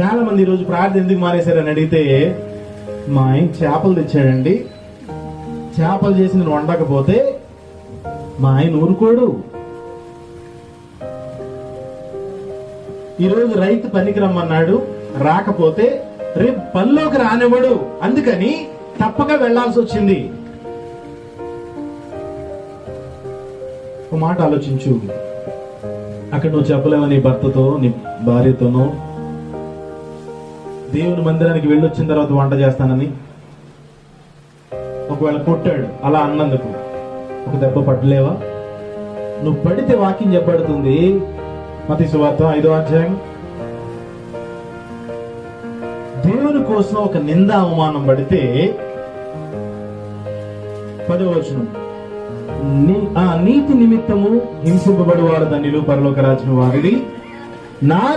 చాలా మంది ఈరోజు ప్రార్థన ఎందుకు మానేశారని అడిగితే మా ఆయన చేపలు తెచ్చాడండి. చేపలు చేసి నేను వండకపోతే మా ఆయన ఊరుకోడు. ఈరోజు రైతు పనికి రమ్మన్నాడు రాకపోతే రేపు పనిలోకి రానివ్వడు. అందుకని తప్పక వెళ్ళాల్సి వచ్చింది. ఒక మాట ఆలోచించు. అక్కడ నువ్వు చెప్పలేవు నీ భర్తతో నీ భార్యతోనో? దేవుని మందిరానికి వెళ్ళొచ్చిన తర్వాత వంట చేస్తానని ఒకవేళ కొట్టాడు అలా అన్నందుకు. ఒక దెబ్బ పట్టలేవా? నువ్వు పడితే వాక్యం చెప్పబడుతుంది. మతి సువార్త ఐదో అధ్యాయం. దేవుని కోసం ఒక నింద అవమానం పడితే పదవచనం ఆ నీతి నిమిత్తము హింసింపబడి వారు ధన్యులు పరలోక రాజ్యం వారిని నా